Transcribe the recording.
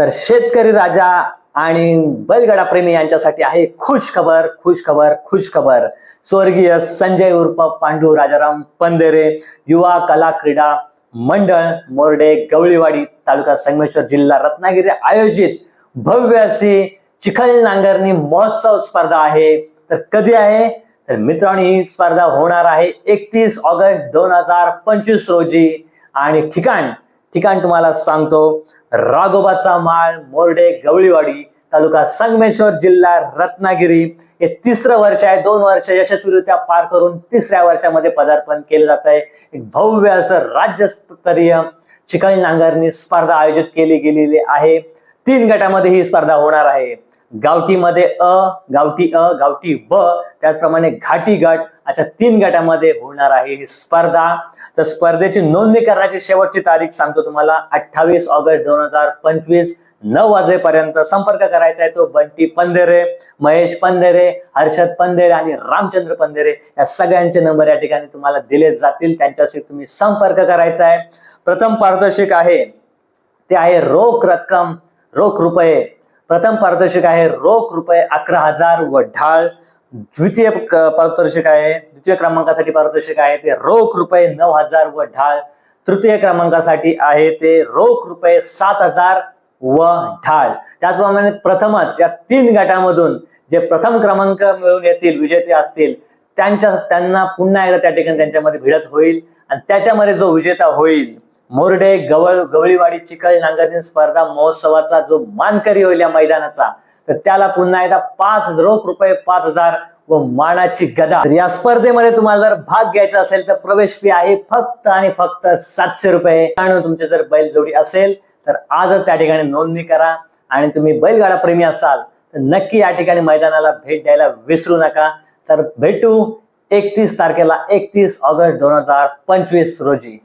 तर शेतकरी राजा आणि बैलगडा प्रेमी यांच्यासाठी आहे खुश खबर खुश खबर खुश खबर. स्वर्गीय संजय उर्फ पांडू राजाराम पंधेरे युवा कला क्रीडा मंडळ मोर्डे गवळीवाडी तालुका संगमेश्वर जिल्हा रत्नागिरी आयोजित भव्य अशी चिखल नांगरणी महोत्सव स्पर्धा आहे. तर कधी आहे? तर मित्रांनो ही स्पर्धा होणार आहे एकतीस ऑगस्ट दोन हजार पंचवीस रोजी. आणि ठिकाण ठिकाण तुम्हाला सांगतो. राघोबाचा माळ मोर्डे गवळीवाडी तालुका संगमेश्वर जिल्हा रत्नागिरी. हे तिसरं वर्ष आहे. दोन वर्ष यशस्वीरित्या पार करून तिसऱ्या वर्षामध्ये पदार्पण केलं जात आहे. एक भव्य असं राज्यस्तरीय चिकन नांगरणी स्पर्धा आयोजित केली गेलेली आहे. तीन गटामध्ये ही स्पर्धा होणार आहे. गावठीमध्ये अ गावठी अ गावठी ब त्याचप्रमाणे घाटी गट अशा तीन गटामध्ये होणार आहे ही स्पर्धा. तर स्पर्धेची नोंदणी करण्याची शेवटची तारीख सांगतो तुम्हाला अठ्ठावीस ऑगस्ट दोन हजार पंचवीस नऊ वाजेपर्यंत संपर्क करायचा आहे तो बंटी पंधेरे महेश पंधेरे हर्षद पंधेरे आणि रामचंद्र पंधेरे या सगळ्यांचे नंबर या ठिकाणी तुम्हाला दिले जातील. त्यांच्याशी तुम्ही संपर्क करायचा आहे. प्रथम पारदर्शक आहे ते आहे रोख रक्कम. रोख रुपये. प्रथम पारदर्शक आहे रोख रुपये अकरा हजार व ढाळ. द्वितीय क- आहे द्वितीय क्रमांकासाठी पारदर्शक आहे ते रोख रुपये नऊ हजार व ढाळ. तृतीय क्रमांकासाठी आहे ते रोख रुपये सात हजार व ढाळ. त्याचप्रमाणे प्रथमच या तीन गटामधून जे प्रथम क्रमांक मिळून येतील विजेते असतील त्यांच्या त्यांना पुन्हा एकदा त्या ठिकाणी त्यांच्यामध्ये भिडत होईल आणि त्याच्यामध्ये जो विजेता होईल मोरडे गवळ गवळीवाडी चिखल नांगरणी स्पर्धा महोत्सवाचा जो मानकरी होईल या मैदानाचा तर त्याला पुन्हा एकदा पाच रोख रुपये पाच हजार व मानाची गदा. तर या स्पर्धेमध्ये तुम्हाला जर भाग घ्यायचा असेल तर प्रवेश फी आहे फक्त आणि फक्त सातशे रुपये. आणि तुमची जर बैलजोडी असेल तर आजच त्या ठिकाणी नोंदणी करा आणि तुम्ही बैलगाडा प्रेमी असाल तर नक्की या ठिकाणी मैदानाला भेट द्यायला विसरू नका. तर भेटू एकतीस तारखेला एकतीस ऑगस्ट दोन हजार पंचवीस रोजी.